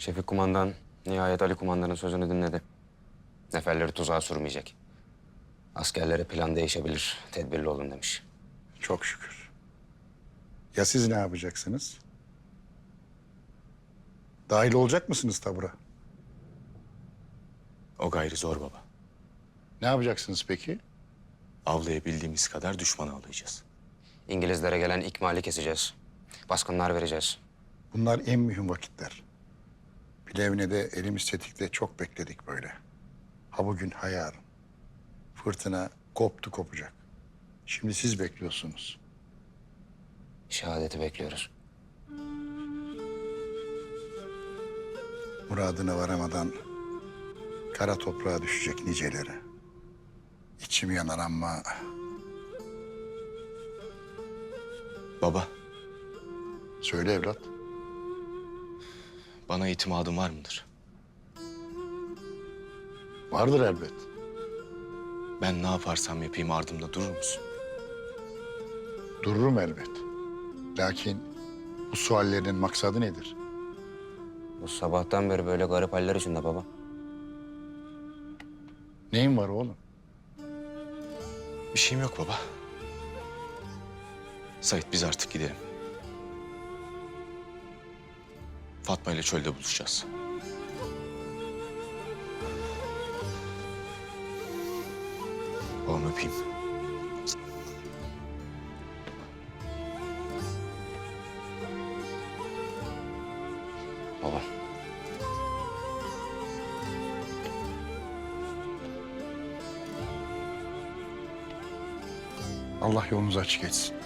Şefik kumandan nihayet Ali kumandanın sözünü dinledi. Neferleri tuzağa sürmeyecek. Askerlere plan değişebilir, tedbirli olun demiş. Çok şükür. Ya siz ne yapacaksınız? Dahil olacak mısınız tabura? O gayrı zor baba. Ne yapacaksınız peki? Avlayabildiğimiz kadar düşmanı avlayacağız. İngilizlere gelen ikmali keseceğiz. Baskınlar vereceğiz. Bunlar en mühim vakitler. Plevne'de elimiz tetikte çok bekledik böyle. Ha bugün ha yarın. Fırtına koptu kopacak. Şimdi siz bekliyorsunuz. Şehadeti bekliyoruz. Muradına varamadan kara toprağa düşecek niceleri. İçim yanar ama Baba, söyle evlat. Bana itimadın var mıdır? Vardır elbet. Ben ne yaparsam yapayım ardımda durur musun? Dururum elbet. Lakin bu suallerinin maksadı nedir? Bu sabahtan beri böyle garip haller içinde baba. Neyin var oğlum? Bir şeyim yok baba. Sait biz artık gidelim. Fatma ile çölde buluşacağız. Babam öpeyim. Baba. Allah yolunuzu açık etsin.